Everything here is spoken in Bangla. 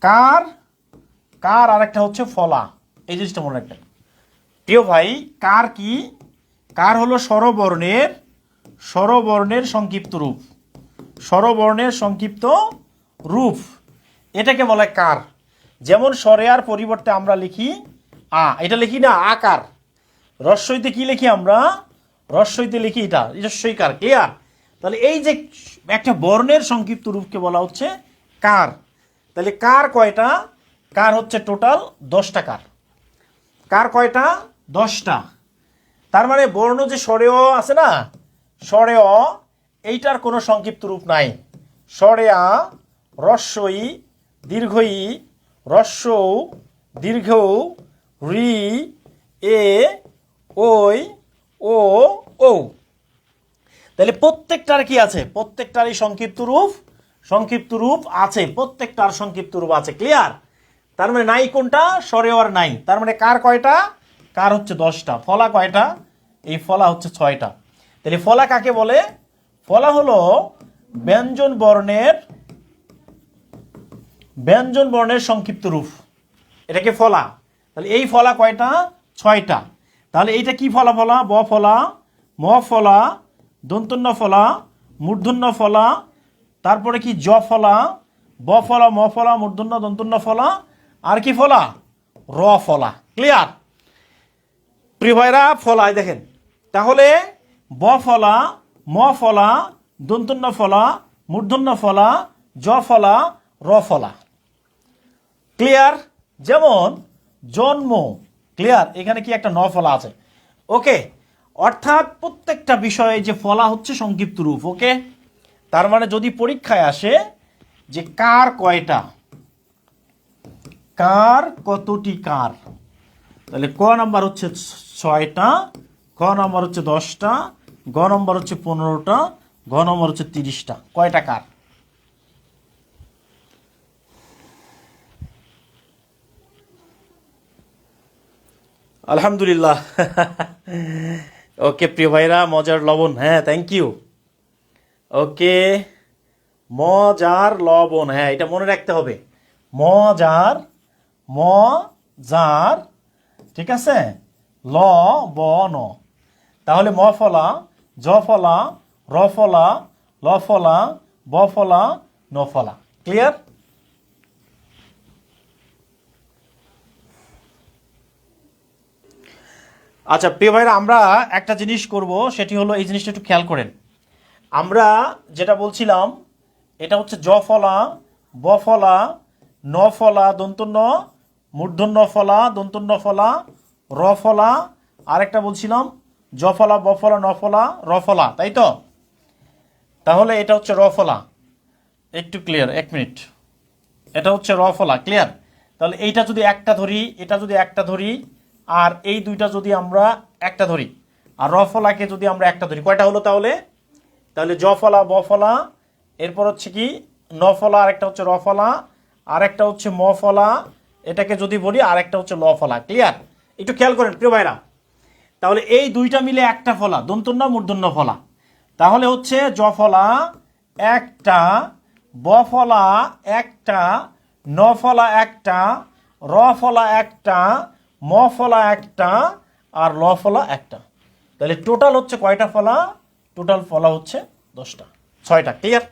কার? কার আরেকটা হচ্ছে ফলা। এই জিনিসটা মনে রাখবেন। প্রিয় ভাই, কার কি? কার হলো স্বরবর্ণের স্বরবর্ণের সংক্ষিপ্ত রূপ। স্বরবর্ণের সংক্ষিপ্ত রূপ। এটাকে বলে কার। যেমন স্বরেয়ার পরিবর্তে আমরা লিখি আ। এটা লিখি না, আকার। রস্বইতে কি লিখি আমরা? রস্বইতে লিখি এটা রস্বইকার ক্লিয়ার? তাহলে এই যে একটা বর্ণের সংক্ষিপ্ত রূপকে বলা হচ্ছে কার। তাহলে কার কয়টা? কার হচ্ছে টোটাল দশটা কার? কার কয়টা? দশটা। তার মানে বর্ণ যে স্বরেয় আছে না স্বরেয় এইটার কোনো সংক্ষিপ্ত রূপ নাই। স্বরেয়া রস্বই দীর্ঘই রস্যৌ দীর্ঘ রি, এ, ওই, ও ও তাহলে প্রত্যেকটার কি আছে? প্রত্যেকটারই সংক্ষিপ্ত রূপ সংক্ষিপ্ত রূপ আছে, প্রত্যেকটার সংক্ষিপ্ত রূপ আছে ক্লিয়ার তার মানে নাই কোনটা? সরে সরেওয়ার নাই। তার মানে কার কয়টা? কার হচ্ছে দশটা। ফলা কয়টা? এই ফলা হচ্ছে ছয়টা। তাহলে ফলা কাকে বলে? ফলা হলো ব্যঞ্জন বর্ণের ব্যঞ্জন বর্ণের সংক্ষিপ্ত রূপ। এটাকে ফলা। তাহলে এই ফলা কয়টা? ছয়টা। তাহলে এইটা কি ফলা ফলা? ব ফলা, ম ফলা, দন্তন্য ফলা, মূর্ধন্য ফলা তারপরে কি জ ফলা, ব ফলা, ম ফলা, মূর্ধন্য, দন্তন্য ফলা, আর কি ফলা? র ফলা। ক্লিয়ার প্রিয় ভাইরা ফলায় দেখেন। তাহলে ব ফলা, ম ফলা, দন্তন্য ফলা, মূর্ধন্য ফলা, জ ফলা, র ফলা। ক্লিয়ার যেমন জন্ম ক্লিয়ার এখানে কি একটা ন ফলা আছে। ওকে অর্থাৎ প্রত্যেকটা বিষয়ে যে ফলা হচ্ছে সংক্ষিপ্ত রূপ ওকে তার মানে যদি পরীক্ষায় আসে যে কার কয়টা? কার কতটি কার? তাহলে ক নাম্বার হচ্ছে ছয়টা ক নাম্বার হচ্ছে দশটা, গ নম্বর হচ্ছে পনেরোটা, ঘ নম্বর হচ্ছে তিরিশটা। কয়টা কার? আলহামদুলিল্লাহ। ওকে প্রিয় ভাইরা, মজার লবণ। হ্যাঁ থ্যাংক ইউ ওকে। মজার লবণ হ্যাঁ এটা মনে রাখতে হবে। মজার ম জার ঠিক আছে? ল ব ন তাহলে ম ফলা, জ ফলা, র ফলা, ল ফলা, ব ফলা, ন ফলা। ক্লিয়ার আচ্ছা প্রিয় ভাইরা, আমরা একটা জিনিস করব, সেটি হলো এই জিনিসটা একটু খেয়াল করেন। আমরা যেটা বলছিলাম, এটা হচ্ছে জ ফলা, ব ফলা, ন ফলা, দন্তন্য, মূর্ধন্য ফলা, দন্তন্য ফলা, র ফলা, আরেকটা বলছিলাম, জ ফলা, ব ফলা, ন ফলা, র ফলা, তাই তো? তাহলে এটা হচ্ছে র ফলা। একটু ক্লিয়ার এক মিনিট। এটা হচ্ছে র ফলা ক্লিয়ার তাহলে এইটা যদি একটা ধরি, এটা যদি একটা ধরি, আর এই দুইটা যদি আমরা একটা ধরি, আর র ফলাকে যদি আমরা একটা ধরি, কয়টা হলো তাহলে? তাহলে জ ফলা, ব ফলা, এরপর হচ্ছে কি নফলা ফলা, আরেকটা হচ্ছে র ফলা, আরেকটা হচ্ছে ম ফলা, এটাকে যদি বলি আরেকটা হচ্ছে ল ফলা ক্লিয়ার একটু খেয়াল করেন, প্রিয় ভাইরা। তাহলে এই দুইটা মিলে একটা ফলা দন্তন্য মূর্ধন্য ফলা। তাহলে হচ্ছে জ ফলা, একটা, ব ফলা, একটা, ন ফলা, একটা, র ফলা, একটা, ম ফলা, একটা, আর ল ফলা, একটা। তাহলে টোটাল হচ্ছে কয়টা ফলা? টোটাল ফলা হচ্ছে দশটা। ছয়টা ক্লিয়ার